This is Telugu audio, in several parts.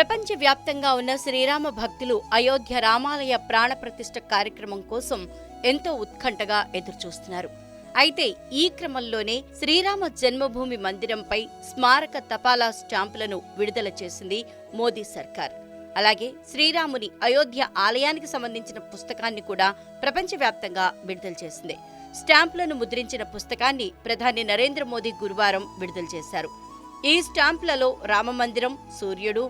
ప్రపంచవ్యాప్తంగా ఉన్న శ్రీరామ భక్తులు అయోధ్య రామాలయ ప్రాణప్రతిష్ఠ కార్యక్రమం కోసం ఎంతో ఉత్కంఠగా ఎదురుచూస్తున్నారు. అయితే ఈ క్రమంలోనే శ్రీరామ జన్మభూమి మందిరంపై స్మారక తపాలా స్టాంపులను విడుదల చేసింది మోదీ సర్కార్. అలాగే శ్రీరాముని అయోధ్య ఆలయానికి సంబంధించిన పుస్తకాన్ని కూడా ప్రపంచవ్యాప్తంగా విడుదల చేసింది. స్టాంపులను ముద్రించిన పుస్తకాన్ని ప్రధాని నరేంద్ర మోదీ గురువారం విడుదల చేశారు. ఈ స్టాంపులలో రామమందిరం సూర్యుడు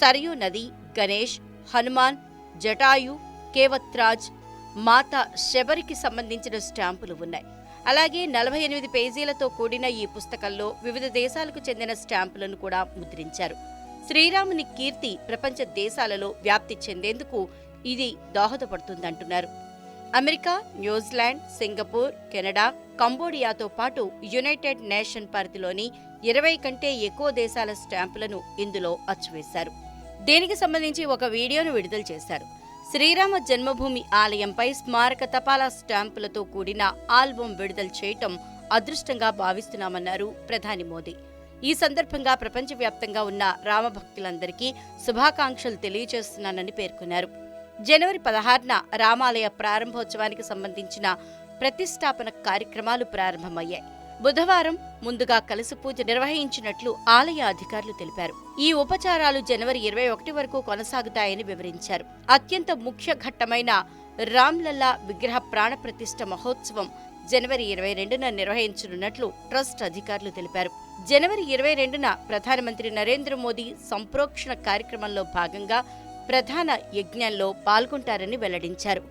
సరయూ నది గణేష్ హనుమాన్ జటాయు కేవత్రాజ్ మాత శబరికి సంబంధించిన స్టాంపులు ఉన్నాయి. అలాగే నలభై ఎనిమిది పేజీలతో కూడిన ఈ పుస్తకంలో వివిధ దేశాలకు చెందిన స్టాంపులను కూడా ముద్రించారు. శ్రీరాముని కీర్తి ప్రపంచ దేశాలలో వ్యాప్తి చెందేందుకు ఇది దోహదపడుతుందంటున్నారు. America New Zealand Singapore Canada కంబోడియాతో పాటు యునైటెడ్ నేషన్ పరిధిలోని ఇరవై కంటే ఎక్కువ దేశాల స్టాంపులను ఇందులో అచ్చువేశారు. దీనికి సంబంధించి ఒక వీడియోను విడుదల చేశారు. శ్రీరామ జన్మభూమి ఆలయంపై స్మారక తపాలా స్టాంపులతో కూడిన ఆల్బం విడుదల చేయటం అదృష్టంగా భావిస్తున్నామన్నారు ప్రధాని మోదీ. ఈ సందర్భంగా ప్రపంచవ్యాప్తంగా ఉన్న రామభక్తులందరికీ శుభాకాంక్షలు తెలియజేస్తున్నానని పేర్కొన్నారు. జనవరి పదహారున రామాలయ ప్రారంభోత్సవానికి సంబంధించిన ప్రతిష్టాపన కార్యక్రమాలు ప్రారంభమయ్యాయి. బుధవారం ముందుగా కలసి పూజ నిర్వహించినట్లు ఆలయ అధికారులు తెలిపారు. ఈ ఉపచారాలు జనవరి ఇరవై ఒకటి వరకు కొనసాగుతాయని వివరించారు. అత్యంత ముఖ్య ఘట్టమైన రామ్లల్లా విగ్రహ ప్రాణ ప్రతిష్ఠ మహోత్సవం జనవరి ఇరవై రెండున నిర్వహించనున్నట్లు ట్రస్ట్ అధికారులు తెలిపారు. జనవరి ఇరవై రెండున ప్రధానమంత్రి నరేంద్ర మోదీ సంప్రోక్షణ కార్యక్రమంలో భాగంగా ప్రధాన యజ్ఞంలో పాల్గొంటారని వెల్లడించారు.